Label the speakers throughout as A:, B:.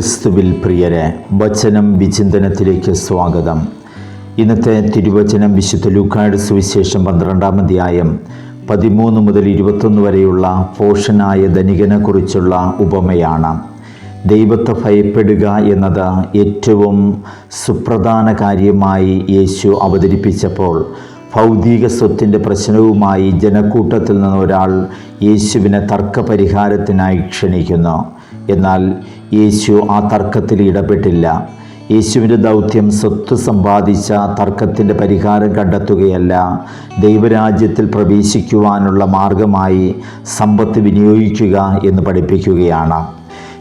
A: ക്രിസ്തുവിൽ പ്രിയരെ വചനം വിചിന്തനത്തിലേക്ക് സ്വാഗതം. ഇന്നത്തെ തിരുവചനം വിശുദ്ധ ലൂക്കായുടെ സുവിശേഷം പന്ത്രണ്ടാം അധ്യായം പതിമൂന്ന് മുതൽ ഇരുപത്തൊന്ന് വരെയുള്ള പോഷനായ ധനികനെക്കുറിച്ചുള്ള ഉപമയാണ്. ദൈവത്തെ ഭയപ്പെടുക എന്നത് ഏറ്റവും സുപ്രധാന കാര്യമായി യേശു അവതരിപ്പിച്ചപ്പോൾ ഭൗതിക സ്വത്തിന്റെ പ്രശ്നവുമായി ജനക്കൂട്ടത്തിൽ നിന്ന് ഒരാൾ യേശുവിനെ തർക്കപരിഹാരത്തിനായി ക്ഷണിക്കുന്നു. എന്നാൽ യേശു ആ തർക്കത്തിൽ ഇടപെട്ടില്ല. യേശുവിന്റെ ദൗത്യം സ്വത്ത് സമ്പാദിച്ച തർക്കത്തിന്റെ പരിഹാരം കണ്ടെത്തുകയല്ല. ദൈവരാജ്യത്തിൽ പ്രവേശിക്കുവാനുള്ള മാർഗമായി സമ്പത്ത് വിനിയോഗിക്കുക എന്ന് പഠിപ്പിക്കുകയാണ്.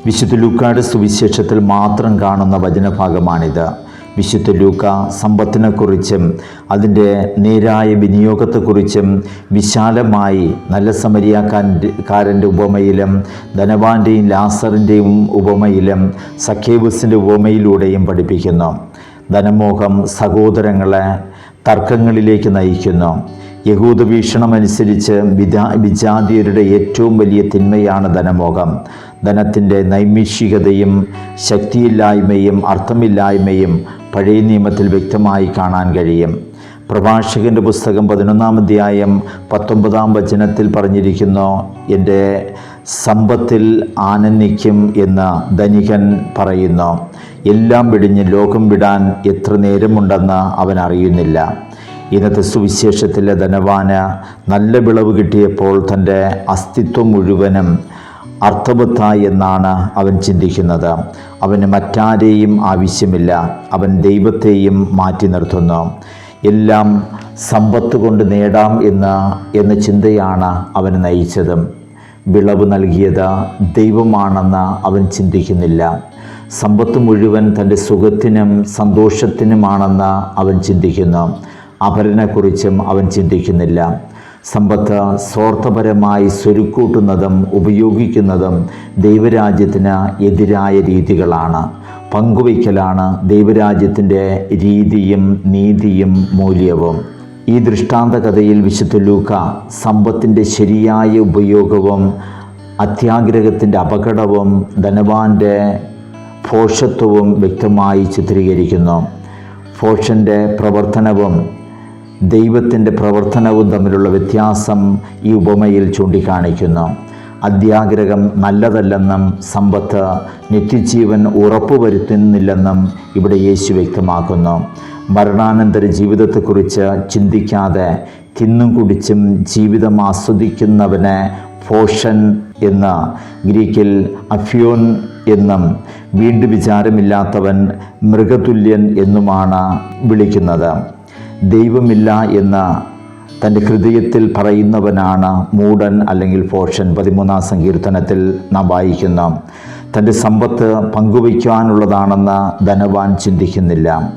A: വിശുദ്ധ ലൂക്കാട് സുവിശേഷത്തിൽ മാത്രം കാണുന്ന വചനഭാഗമാണിത്. വിശുദ്ധ ലൂക്ക സമ്പത്തിനെക്കുറിച്ചും അതിന്റെ നേരായ വിനിയോഗത്തെക്കുറിച്ചും വിശാലമായി നല്ല സമരിയാക്കാരന്റെ ഉപമയിലും ധനവാന്റെയും ലാസറിന്റെയും ഉപമയിലും സഖേബസിന്റെ ഉപമയിലൂടെയും പഠിപ്പിക്കുന്നു. ധനമോഹം സഹോദരങ്ങളെ തർക്കങ്ങളിലേക്ക് നയിക്കുന്നു. യഹൂദ വീക്ഷണമനുസരിച്ച് വിജാ വിജാതിയരുടെ ഏറ്റവും വലിയ തിന്മയാണ് ധനമോഹം. ധനത്തിന്റെ നൈമിഷികതയും ശക്തിയില്ലായ്മയും അർത്ഥമില്ലായ്മയും പഴയ നിയമത്തിൽ വ്യക്തമായി കാണാൻ കഴിയും. പ്രഭാഷകന്റെ പുസ്തകം പതിനൊന്നാം അധ്യായം പത്തൊമ്പതാം വചനത്തിൽ പറഞ്ഞിരിക്കുന്നു എന്റെ സമ്പത്തിൽ ആനന്ദിക്കും എന്ന് ധനികൻ പറയുന്നു. എല്ലാം വിടിഞ്ഞ് ലോകം വിടാൻ എത്ര നേരമുണ്ടെന്ന് അവൻ അറിയുന്നില്ല. ഇന്നത്തെ സുവിശേഷത്തിലെ ധനവാന് നല്ല വിളവ് കിട്ടിയപ്പോൾ തന്റെ അസ്തിത്വം മുഴുവനും അർത്ഥവത്തായി എന്നാണ് അവൻ ചിന്തിക്കുന്നത്. അവന് മറ്റാരെയും ആവശ്യമില്ല. അവൻ ദൈവത്തെയും മാറ്റി നിർത്തുന്നു. എല്ലാം സമ്പത്ത് കൊണ്ട് നേടാം എന്ന് എന്ന ചിന്തയാണ് അവന് നയിച്ചത്. വിളവ് നൽകിയത് ദൈവമാണെന്ന് അവൻ ചിന്തിക്കുന്നില്ല. സമ്പത്ത് മുഴുവൻ തന്റെ സുഖത്തിനും സന്തോഷത്തിനുമാണെന്ന് അവൻ ചിന്തിക്കുന്നു. അപരനെക്കുറിച്ചും അവൻ ചിന്തിക്കുന്നില്ല. സമ്പത്ത് സ്വാർത്ഥപരമായി സ്വരുക്കൂട്ടുന്നതും ഉപയോഗിക്കുന്നതും ദൈവരാജ്യത്തിന് എതിരായ രീതികളാണ്. പങ്കുവയ്ക്കലാണ് ദൈവരാജ്യത്തിന്റെ രീതിയും നീതിയും മൂല്യവും. ഈ ദൃഷ്ടാന്ത കഥയിൽ വിശുദ്ധ ലൂക്ക സമ്പത്തിന്റെ ശരിയായ ഉപയോഗവും അത്യാഗ്രഹത്തിന്റെ അപകടവും ധനവാന്റെ ഭോഷത്വവും വ്യക്തമായി ചിത്രീകരിക്കുന്നു. ഭോഷന്റെ പ്രവർത്തനവും ദൈവത്തിന്റെ പ്രവർത്തനവും തമ്മിലുള്ള വ്യത്യാസം ഈ ഉപമയിൽ ചൂണ്ടിക്കാണിക്കുന്നു. അത്യാഗ്രഹം നല്ലതല്ലെന്നും സമ്പത്ത് നിത്യജീവൻ ഉറപ്പുവരുത്തുന്നില്ലെന്നും ഇവിടെ യേശു വ്യക്തമാക്കുന്നു. മരണാനന്തര ജീവിതത്തെക്കുറിച്ച് ചിന്തിക്കാതെ തിന്നും കുടിച്ചും ജീവിതം ആസ്വദിക്കുന്നവനെ ഫോഷൻ എന്ന ഗ്രീക്കിൽ അഫ്യോൻ എന്നും വീണ്ടും വിചാരമില്ലാത്തവൻ മൃഗതുല്യൻ എന്നുമാണ് വിളിക്കുന്നത്. ദൈവമില്ല എന്ന് തന്റെ ഹൃദയത്തിൽ പറയുന്നവനാണ് മൂടൻ അല്ലെങ്കിൽ പോഷൻ. പതിമൂന്നാം സങ്കീർത്തനത്തിൽ നാം വായിക്കുന്നു തന്റെ സമ്പത്ത് പങ്കുവയ്ക്കുവാനുള്ളതാണെന്ന് ധനവാൻ ചിന്തിക്കുന്നില്ല.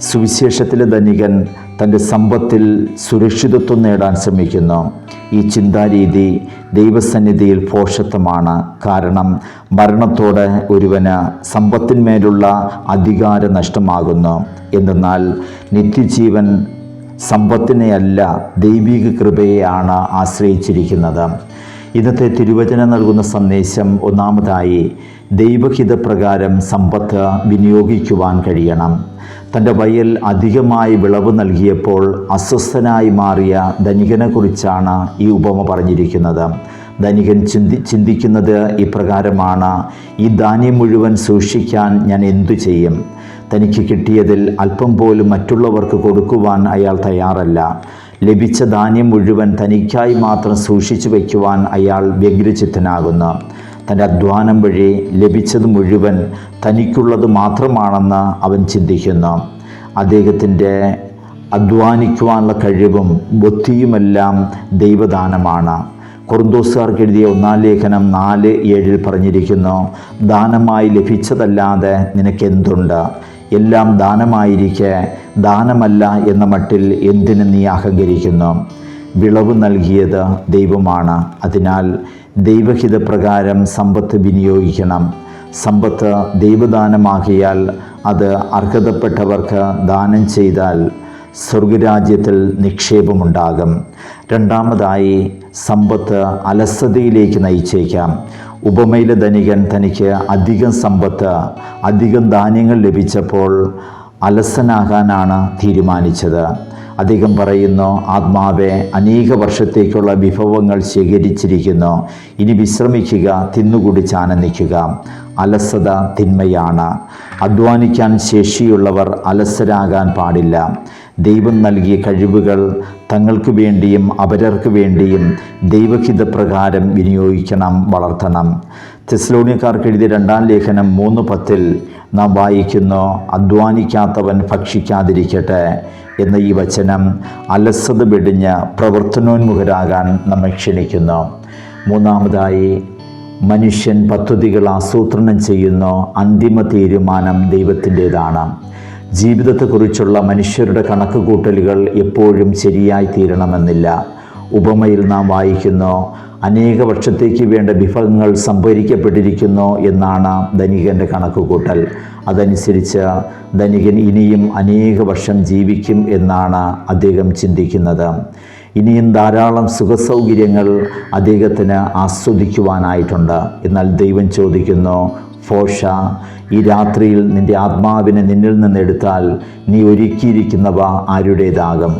A: സുവിശേഷത്തിലെ ധനികൻ തന്റെ സമ്പത്തിൽ സുരക്ഷിതത്വം നേടാൻ ശ്രമിക്കുന്നു. ഈ ചിന്താരീതി ദൈവസന്നിധിയിൽ പോഷത്വമാണ് കാരണം മരണത്തോടെ ഒരുവന് സമ്പത്തിന്മേലുള്ള അധികാരം നഷ്ടമാകുന്നു. എന്തെന്നാൽ നിത്യജീവൻ സമ്പത്തിനെയല്ല ദൈവിക കൃപയെയാണ് ആശ്രയിച്ചിരിക്കുന്നത്. ഇന്നത്തെ തിരുവചനം നൽകുന്ന സന്ദേശം ഒന്നാമതായി ദൈവഹിതപ്രകാരം സമ്പത്ത് വിനിയോഗിക്കുവാൻ കഴിയണം. തന്റെ വയൽ അധികമായി വിളവ് നൽകിയപ്പോൾ അസ്വസ്ഥനായി മാറിയ ധനികനെക്കുറിച്ചാണ് ഈ ഉപമ പറഞ്ഞിരിക്കുന്നത്. ധനികൻ ചിന്തി ചിന്തിക്കുന്നത് ഇപ്രകാരമാണ് ഈ ധാന്യം മുഴുവൻ സൂക്ഷിക്കാൻ ഞാൻ എന്തു ചെയ്യും? തനിക്ക് കിട്ടിയതിൽ അല്പം പോലും മറ്റുള്ളവർക്ക് കൊടുക്കുവാൻ അയാൾ തയ്യാറല്ല. ലഭിച്ച ധാന്യം മുഴുവൻ തനിക്കായി മാത്രം സൂക്ഷിച്ചു വയ്ക്കുവാൻ അയാൾ വ്യഗ്രചിത്തനാകുന്നു. തന്റെ അധ്വാനം വഴി ലഭിച്ചത് മുഴുവൻ തനിക്കുള്ളത് മാത്രമാണെന്ന് അവൻ ചിന്തിക്കുന്നു. അദ്ദേഹത്തിന്റെ അധ്വാനിക്കുവാനുള്ള കഴിവും ബുദ്ധിയുമെല്ലാം ദൈവദാനമാണ്. കുറുന്തോസുകാർക്ക് എഴുതിയ ഒന്നാം ലേഖനം നാല് ഏഴിൽ പറഞ്ഞിരിക്കുന്നു ദാനമായി ലഭിച്ചതല്ലാതെ നിനക്കെന്തുണ്ട്? എല്ലാം ദാനമായിരിക്കെ ദാനമല്ല എന്ന മട്ടിൽ എന്തിന് നീ അഹങ്കരിക്കുന്നു? വിളവ് നൽകിയത് ദൈവമാണ്. അതിനാൽ ദൈവഹിതപ്രകാരം സമ്പത്ത് വിനിയോഗിക്കണം. സമ്പത്ത് ദൈവദാനമാകിയാൽ അത് അർഹതപ്പെട്ടവർക്ക് ദാനം ചെയ്താൽ സ്വർഗരാജ്യത്തിൽ നിക്ഷേപമുണ്ടാകും. രണ്ടാമതായി സമ്പത്ത് അലസതയിലേക്ക് നയിച്ചേക്കാം. ഉപമയിലെ ധനികൻ തനിക്ക് അധികം സമ്പത്ത് അധികം ധാന്യങ്ങൾ ലഭിച്ചപ്പോൾ അലസനാകാനാണ് തീരുമാനിച്ചത്. അധികം പറയുന്നു ആത്മാവെ അനേക വർഷത്തേക്കുള്ള വിഭവങ്ങൾ ശേഖരിച്ചിരിക്കുന്നു. ഇനി വിശ്രമിക്കുക തിന്നുകുടിച്ച് ആനന്ദിക്കുക അലസത തിന്മയാണ്. അധ്വാനിക്കാൻ ശേഷിയുള്ളവർ അലസരാകാൻ പാടില്ല. ദൈവം നൽകിയ കഴിവുകൾ തങ്ങൾക്ക് വേണ്ടിയും അപരർക്ക് വേണ്ടിയും ദൈവഹിതപ്രകാരം വിനിയോഗിക്കണം വളർത്തണം. തെസ്ലോണിയക്കാർക്ക് എഴുതിയ രണ്ടാം ലേഖനം മൂന്ന് പത്തിൽ നാം വായിക്കുന്നു അധ്വാനിക്കാത്തവൻ ഭക്ഷിക്കാതിരിക്കട്ടെ എന്ന ഈ വചനം അലസത വെടിഞ്ഞ് പ്രവർത്തനോന്മുഖരാകാൻ നമ്മെ ക്ഷണിക്കുന്നു. മൂന്നാമതായി മനുഷ്യൻ പദ്ധതികൾ ആസൂത്രണം ചെയ്യുന്ന അന്തിമ തീരുമാനം ദൈവത്തിന്റെതാണ്. ജീവിതത്തെക്കുറിച്ചുള്ള മനുഷ്യരുടെ കണക്കുകൂട്ടലുകൾ എപ്പോഴും ശരിയായി തീരണമെന്നില്ല. ഉപമയിൽ നാം വായിക്കുന്നു അനേക വർഷത്തേക്ക് വേണ്ട വിഭവങ്ങൾ സംഭരിക്കപ്പെട്ടിരിക്കുന്നു എന്നാണ് ധനികന്റെ കണക്കുകൂട്ടൽ. അതനുസരിച്ച് ധനികൻ ഇനിയും അനേക വർഷം ജീവിക്കും എന്നാണ് അദ്ദേഹം ചിന്തിക്കുന്നത്. ഇനിയും ധാരാളം സുഖസൗകര്യങ്ങൾ അദ്ദേഹത്തിന് ആസ്വദിക്കുവാനായിട്ടുണ്ട്. എന്നാൽ ദൈവം ചോദിക്കുന്നു ഫോഷ ഈ രാത്രിയിൽ നിന്റെ ആത്മാവിനെ നിന്നിൽ നിന്നെടുത്താൽ നീ ഒരുക്കിയിരിക്കുന്നവ ആരുടേതാകും?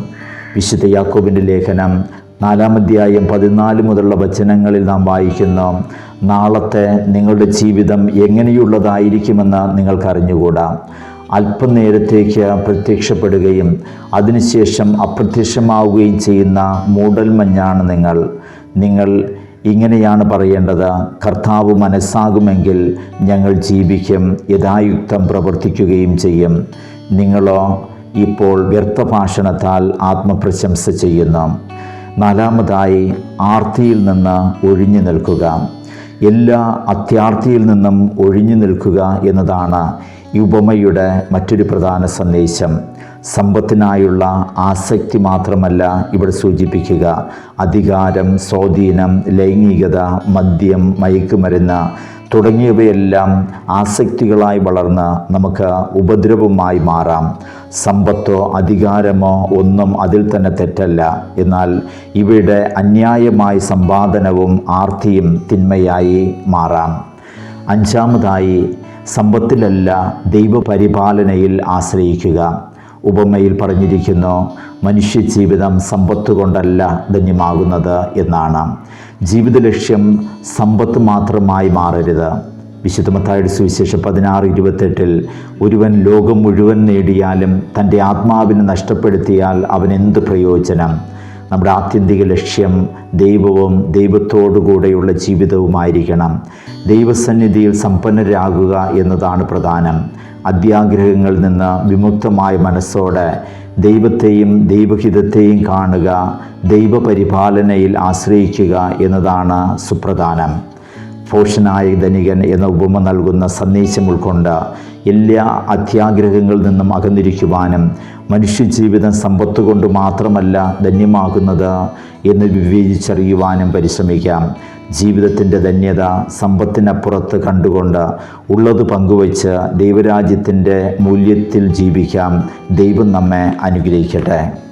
A: വിശുദ്ധ യാക്കോബിന്റെ ലേഖനം നാലാമധ്യായം പതിനാല് മുതലുള്ള വചനങ്ങളിൽ നാം വായിക്കുന്നു നാളത്തെ നിങ്ങളുടെ ജീവിതം എങ്ങനെയുള്ളതായിരിക്കുമെന്ന് നിങ്ങൾക്കറിഞ്ഞുകൂടാ? അല്പനേരത്തേക്ക് പ്രത്യക്ഷപ്പെടുകയും അതിനുശേഷം അപ്രത്യക്ഷമാവുകയും ചെയ്യുന്ന മൂടൽമഞ്ഞാണ് നിങ്ങൾ. നിങ്ങൾ ഇങ്ങനെയാണ് പറയേണ്ടത്. കർത്താവ് മനസ്സാകുമെങ്കിൽ ഞങ്ങൾ ജീവിക്കും യഥായുക്തം പ്രവർത്തിക്കുകയും ചെയ്യും. നിങ്ങളോ ഇപ്പോൾ വ്യർത്ഥഭാഷണത്താൽ ആത്മപ്രശംസ ചെയ്യുന്നു. നാലാമതായി ആർത്തിയിൽ നിന്ന് ഒഴിഞ്ഞു നിൽക്കുക. എല്ലാ അത്യാർത്തിയിൽ നിന്നും ഒഴിഞ്ഞു നിൽക്കുക എന്നതാണ് ഈ ഉപമയുടെ മറ്റൊരു പ്രധാന സന്ദേശം. സമ്പത്തിനായുള്ള ആസക്തി മാത്രമല്ല ഇവിടെ സൂചിപ്പിക്കുക. അധികാരം സ്വാധീനം ലൈംഗികത മദ്യം മയക്കുമരുന്ന് തുടങ്ങിയവയെല്ലാം ആസക്തികളായി വളർന്ന് നമുക്ക് ഉപദ്രവമായി മാറാം. സമ്പത്തോ അധികാരമോ ഒന്നും അതിൽ തന്നെ തെറ്റല്ല. എന്നാൽ ഇവയുടെ അന്യായമായ സമ്പാദനവും ആർത്തിയും തിന്മയായി മാറാം. അഞ്ചാമതായി സമ്പത്തിലല്ല ദൈവപരിപാലനയിൽ ആശ്രയിക്കുക. ഉപമയിൽ പറഞ്ഞിരിക്കുന്നു മനുഷ്യജീവിതം സമ്പത്ത് കൊണ്ടല്ല ധന്യമാകുന്നത് എന്നാണ്. ജീവിത ലക്ഷ്യം സമ്പത്ത് മാത്രമായി മാറരുത്. വിശുദ്ധമത്തായുടെ സുവിശേഷം പതിനാറ് ഇരുപത്തെട്ടിൽ ഒരുവൻ ലോകം മുഴുവൻ നേടിയാലും തന്റെ ആത്മാവിനെ നഷ്ടപ്പെടുത്തിയാൽ അവനെന്ത് പ്രയോജനം? നമ്മുടെ ആത്യന്തിക ലക്ഷ്യം ദൈവവും ദൈവത്തോടുകൂടെയുള്ള ജീവിതവുമായിരിക്കണം. ദൈവസന്നിധിയിൽ സമ്പന്നരാകുക എന്നതാണ് പ്രധാനം. അത്യാഗ്രഹങ്ങളിൽ നിന്ന് വിമുക്തമായ മനസ്സോടെ ദൈവത്തെയും ദൈവഹിതത്തെയും കാണുക ദൈവപരിപാലനയിൽ ആശ്രയിക്കുക എന്നതാണ് സുപ്രധാനം. ഫോഷനായ ധനികൻ എന്ന ഉപമ നൽകുന്ന സന്ദേശം ഉൾക്കൊണ്ട് എല്ലാ അത്യാഗ്രഹങ്ങളിൽ നിന്നും അകന്നിരിക്കുവാനും മനുഷ്യജീവിതം സമ്പത്ത് കൊണ്ട് മാത്രമല്ല ധന്യമാകുന്നത് എന്ന് വിവേചിച്ചറിയുവാനും പരിശ്രമിക്കാം. ജീവിതത്തിന്റെ ധന്യത സമ്പത്തിനപ്പുറത്ത് കണ്ടുകൊണ്ട് ഉള്ളത് പങ്കുവച്ച് ദൈവരാജ്യത്തിന്റെ മൂല്യത്തിൽ ജീവിക്കാം. ദൈവം നമ്മെ അനുഗ്രഹിക്കട്ടെ.